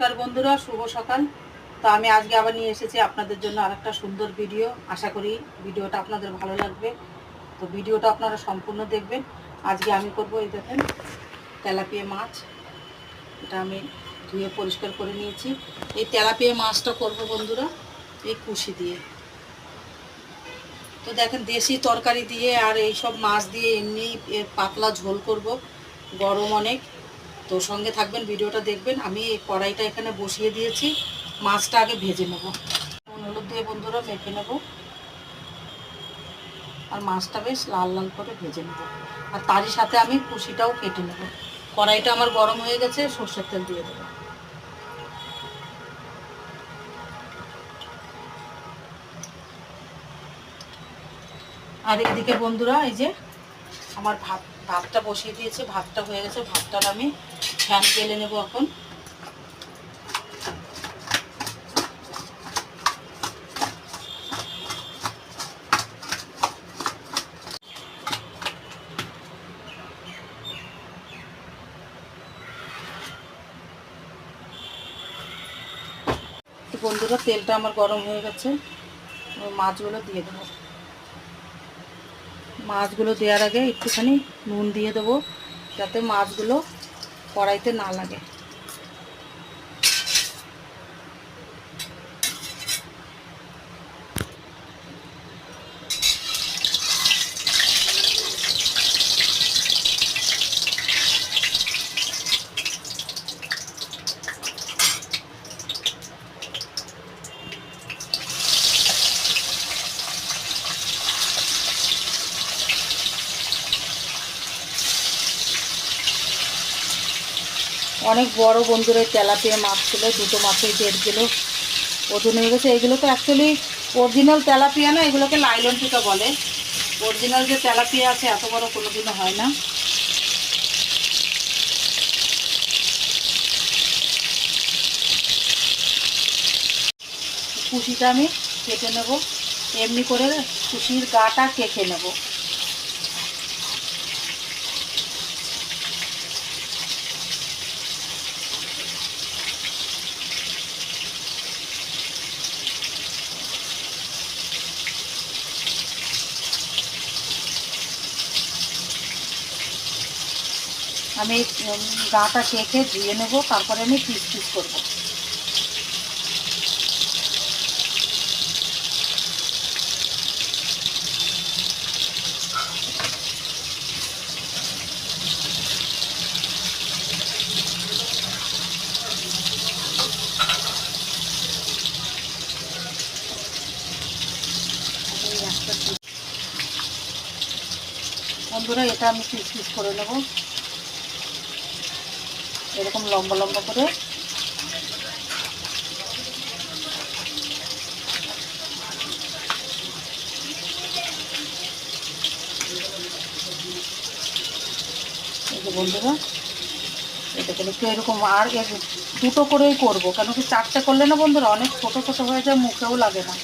নমস্কার বন্ধুরা, শুভ সকাল। তো আমি আজকে আবার নিয়ে এসেছি আপনাদের জন্য আরেকটা সুন্দর ভিডিও। আশা করি ভিডিওটা আপনাদের ভালো লাগবে। তো ভিডিওটা আপনারা সম্পূর্ণ দেখবেন। আজকে আমি করব এই দেখেন, তেলাপিয়া মাছ। এটা আমি ধুয়ে পরিষ্কার করে নিয়েছি। এই তেলাপিয়া মাছটা করব বন্ধুরা, এই কুশি দিয়ে। তো দেখেন, দেশি তরকারি দিয়ে আর এই সব মাছ দিয়ে এমনি পাতলা ঝোল করব। গরম অনেক। তো সঙ্গে থাকবেন, ভিডিওটা দেখবেন। আমি এই কড়াইটা এখানে বসিয়ে দিয়েছি। মাছটা আগে ভেজে নেব। হলুদ দিয়ে বন্ধুরা মেখে নেব। আর মাছটা বেশ লাল লাল করে ভেজে নেব। আর তারই সাথে আমি কুশিটাও কেটে নেব। কড়াইটা আমার গরম হয়ে গেছে, সর্ষের তেল দিয়ে দেবো। আর এদিকে বন্ধুরা, এই যে আমার ভাত ভাতটা বসিয়ে দিয়েছে, ভাতটা হয়ে গেছে, ভাতটার আমি ফ্যান গেলে নেব এখন। বন্ধুরা, তেলটা আমার গরম হয়ে গেছে মাছগুলো দিয়ে দেবো। মাছগুলো দেওয়ার আগে একটুখানি নুন দিয়ে দেবো যাতে মাছগুলো কড়াইতে না লাগে। অনেক বড় বন্ধুরা তেলাপিয়া মাছ ছিল, দুটো মাছের দেড় কিলো ওজন হয়ে গেছে। এগুলো তো অ্যাকচুয়ালি অরিজিনাল তেলাপিয়া না, এগুলোকে লাইলন টিকা বলে। অরিজিনাল যে তেলাপিয়া আছে, এত বড় কোনো দিনও হয় না। কুশিটা আমি কেটে নেব। এমনি করে কুশির গাটা কেটে নেব। আমি গাটা কেটে ধুয়ে নেব, তারপরে আমি পিস পিস করব। বন্ধুরা, এটা আমি পিস পিস করে নেব এরকম লম্বা লম্বা করে। বন্ধুরা, এটা করে একটু এরকম আর দুটো করেই করব, কেন কি চারটে করলে না বন্ধুরা, অনেক ছোটো ছোট হয়ে যায়, মুখেও লাগে না।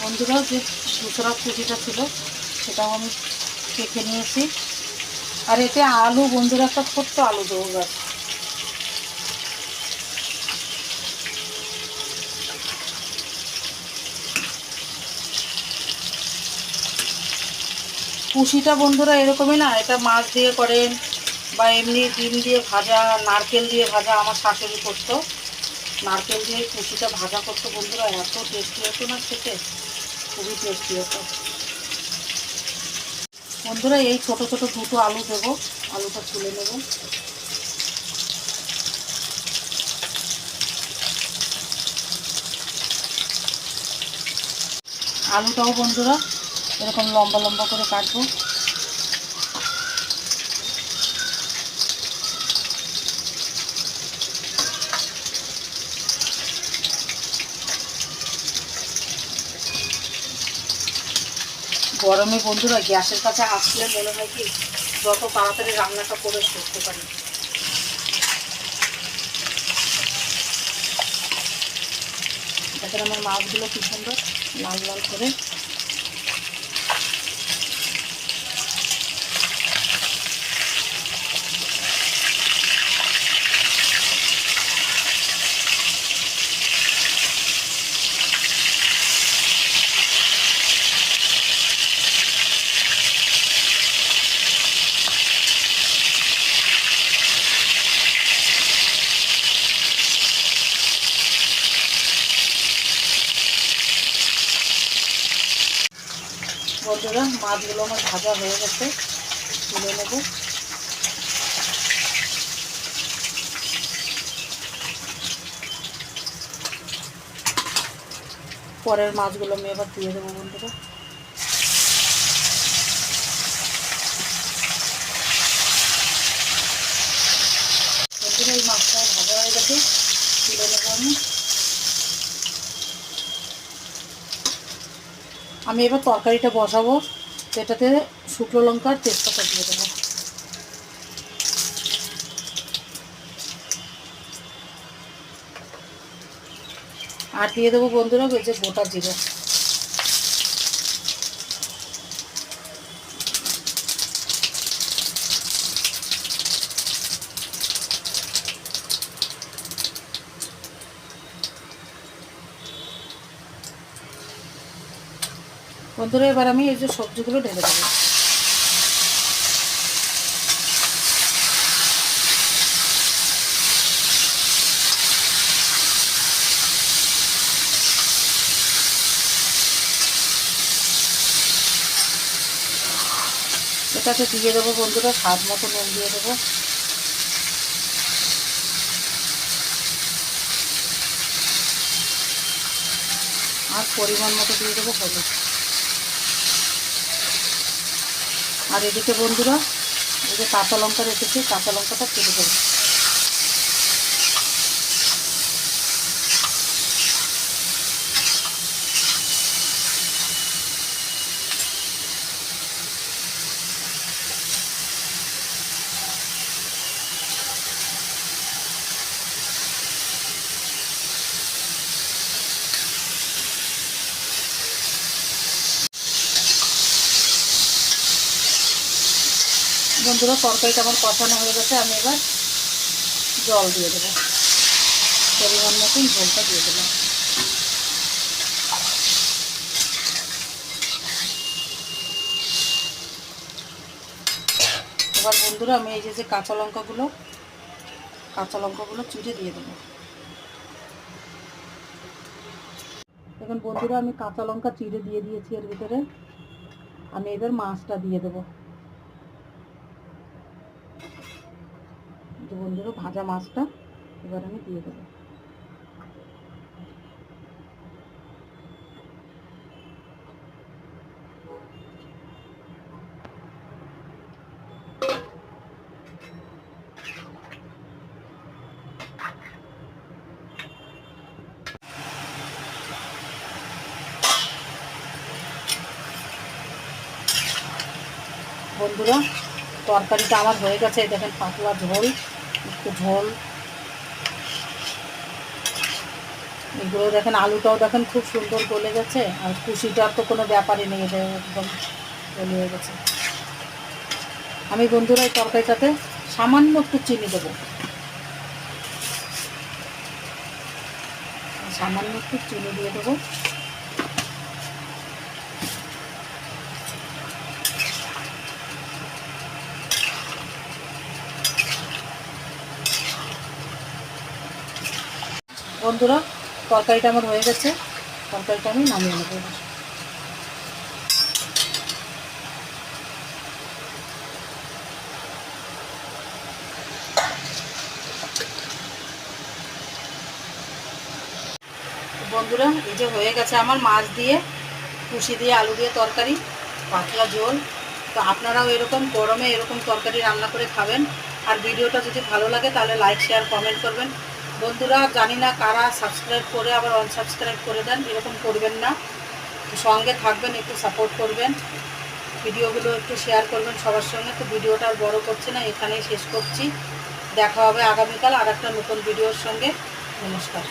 বন্ধুরা, যে দুসরা কুচিটা ছিল, সেটাও আমি কেটে নিয়েছি। আর এতে আলু, বন্ধুরা, একটা ছোট্ট আলু দেবো গাছ কুশিটা বন্ধুরা এরকমই না, এটা মাছ দিয়ে করেন বা এমনি ডিম দিয়ে ভাজা, নারকেল দিয়ে ভাজা আমার শাশুড়ি করতো। নারকেল দিয়ে কুচিটা ভাজা করতো বন্ধুরা, এত টেস্টি হতো না খেতে, খুবই টেস্টি হতো। বন্ধুরা এই ছোট ছোট দুটো আলু দেবো, আলুটা তুলে নেব। আলুটাও বন্ধুরা এরকম লম্বা লম্বা করে কাটবো। গরমে বন্ধুরা, গ্যাসের কাছে আসলে মনে হয় কি, যত তাড়াতাড়ি রান্নাটা করে করতে পারি। দেখেন আমার মাছগুলো কি সুন্দর, লাল লাল করে বন্ধুরা মাছগুলো আমার ভাজা হয়ে গেছে। তুলে নেব। পরের মাছগুলো আমি এবার দিয়ে দেবো বন্ধুরা। বন্ধুরা, এই মাছটা ভাজা হয়ে গেছে। তুলে নেব আমি। আমি এবার তরকারিটা বসাবো এটাতে শুকনো লঙ্কার তেজপাতা দিয়ে দেবো। আর দিয়ে দেবো বন্ধুরা ওই যে গোটা জিরে। বন্ধুরা, এবার আমি এই যে সবজিগুলো ঢেলে দেবো। এটাতে দিয়ে দেবো বন্ধুরা, স্বাদ মতো নুন দিয়ে দেবো। আর পরিমাণ মতো দিয়ে দেবো হলুদ। আর এদিকে বন্ধুরা এই যে কাঁচা লঙ্কা রেখেছি কাঁচা লঙ্কাটা কেটে দেবো। বন্ধুরা তরকারিটা আমার কষানো হয়ে গেছে, আমি এবার জল দিয়ে দেবো। পরিমাণ মতন ঝোলটা দিয়ে দেবো। এবার বন্ধুরা, আমি এই যে যে কাঁচা লঙ্কাগুলো কাঁচা লঙ্কাগুলো চিড়ে দিয়ে দেবো। এখন বন্ধুরা, আমি কাঁচা লঙ্কা চিড়ে দিয়ে দিয়েছি এর ভিতরে। আমি এবার মাছটা দিয়ে দেবো। যে বন্ধুরা ভাজা মাছটা এবার আমি দিয়ে দেবো। বন্ধুরা, তরকারিটা আমার হয়ে গেছে দেখেন পাতলা ঝোল। একটু ঝোল। এগুলো দেখেন, আলুটাও দেখেন খুব সুন্দর গলে গেছে, আর কুশিটার তো কোনো ব্যাপারই নেই, এটা একদম হয়ে গেছে। আমি বন্ধুরা এই তরকারিটাতে সামান্য একটু চিনি দেবো। সামান্য একটু চিনি দিয়ে দেবো। বন্ধুরা, তরকারিটা আমার হয়ে গেছে। তরকারিটা আমি নামিয়ে নেব। বন্ধুরা, এই যে হয়ে গেছে আমার মাছ দিয়ে, কুশি দিয়ে, আলু দিয়ে তরকারি, পাতলা ঝোল। তো আপনারাও এরকম গরমে এরকম তরকারি রান্না করে খাবেন। আর ভিডিওটা যদি ভালো লাগে, তাহলে লাইক শেয়ার কমেন্ট করবেন। বন্ধুরা, জানি না কারা সাবস্ক্রাইব করে আবার আনসাবস্ক্রাইব করে দেন, এরকম করবেন না। সঙ্গে থাকবেন, একটু সাপোর্ট করবেন। ভিডিওগুলো একটু শেয়ার করবেন সবার সঙ্গে। তো ভিডিওটা আর বড় করছে না, এখানেই শেষ করছি। দেখা হবে আগামীকাল আর একটা নতুন ভিডিওর সঙ্গে। নমস্কার।